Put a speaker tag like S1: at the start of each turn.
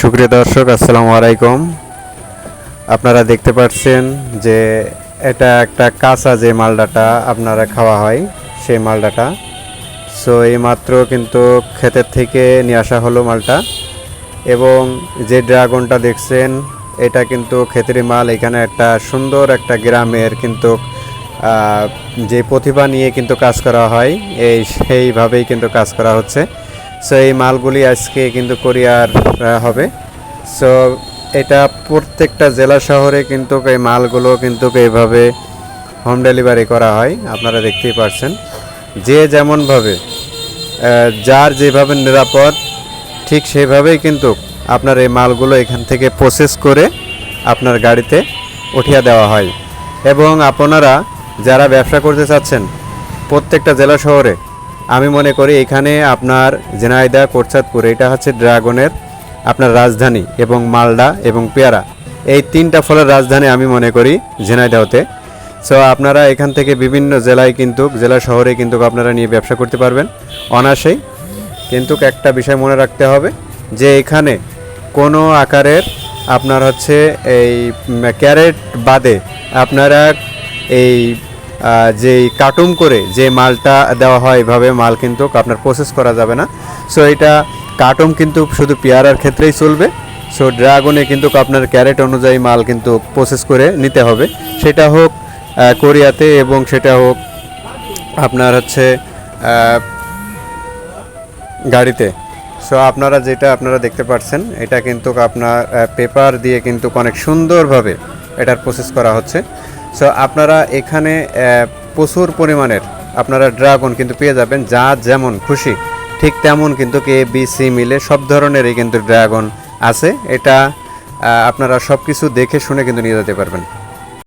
S1: সুপ্রিয় দর্শক, আসসালামু আলাইকুম। আপনারা দেখতে পাচ্ছেন যে এটা একটা কাঁচা যে মালডাটা আপনারা খাওয়া হয়, সেই মালডাটা। সো এই মাত্র কিন্তু ক্ষেতের থেকে নিয়ে আসা হলো মালটা। এবং যে ড্রাগনটা দেখছেন, এটা কিন্তু ক্ষেতের মাল। এখানে একটা সুন্দর একটা গ্রামের কিন্তু যে প্রতিভা নিয়ে কিন্তু কাজ করা হয়, এই সেইভাবেই কিন্তু কাজ করা হচ্ছে। সো এই মালগুলি আজকে কিন্তু কোরিয়ার হবে। সো এটা প্রত্যেকটা জেলা শহরে কিন্তু এই মালগুলো কিন্তু এইভাবে হোম ডেলিভারি করা হয়, আপনারা দেখতেই পারছেন। যে যেমনভাবে যার যেভাবে নিরাপদ, ঠিক সেভাবেই কিন্তু আপনার এই মালগুলো এখান থেকে প্রসেস করে আপনার গাড়িতে উঠিয়ে দেওয়া হয়। এবং আপনারা যারা ব্যবসা করতে চাচ্ছেন, প্রত্যেকটা জেলা শহরে আমি মনে করি এখানে আপনার জেনাইদা কোরচাঁদপুর এটা হচ্ছে ড্রাগনের আপনার রাজধানী এবং মালদা এবং পেয়ারা। এই তিনটা ফলের রাজধানী আমি মনে করি ঝিনাইদহতে সো আপনারা এখান থেকে বিভিন্ন জেলায় কিন্তু, জেলা শহরে কিন্তু আপনারা নিয়ে ব্যবসা করতে পারবেন, অনায়াসেই। কিন্তু একটা বিষয় মনে রাখতে হবে যে এখানে কোনো আকারের আপনার হচ্ছে এই ক্যারেট বাদে আপনারা এই যেই কার্টুন করে যে মালটা দেওয়া হয় এভাবে মাল কিন্তু আপনার প্রসেস করা যাবে না। সো এটা কার্টুন কিন্তু শুধু পেয়ারার ক্ষেত্রেই চলবে। সো ড্রাগনে কিন্তু আপনার ক্যারেট অনুযায়ী মাল কিন্তু প্রসেস করে নিতে হবে। সেটা হোক কোরিয়াতে এবং সেটা হোক আপনার হচ্ছে গাড়িতে। সো আপনারা যেটা আপনারা দেখতে পাচ্ছেন এটা কিন্তু আপনার পেপার দিয়ে কিন্তু অনেক সুন্দরভাবে এটার প্রসেস করা হচ্ছে। সো আপনারা এখানে প্রচুর পরিমাণের আপনারা ড্রাগন কিন্তু পেয়ে যাবেন, যা যেমন খুশি, ঠিক তেমন কিন্তু কে বি সি মিলে সব ধরনেরই কিন্তু ড্রাগন আছে। এটা আপনারা সব কিছু দেখে শুনে কিন্তু নিয়ে যেতে পারবেন।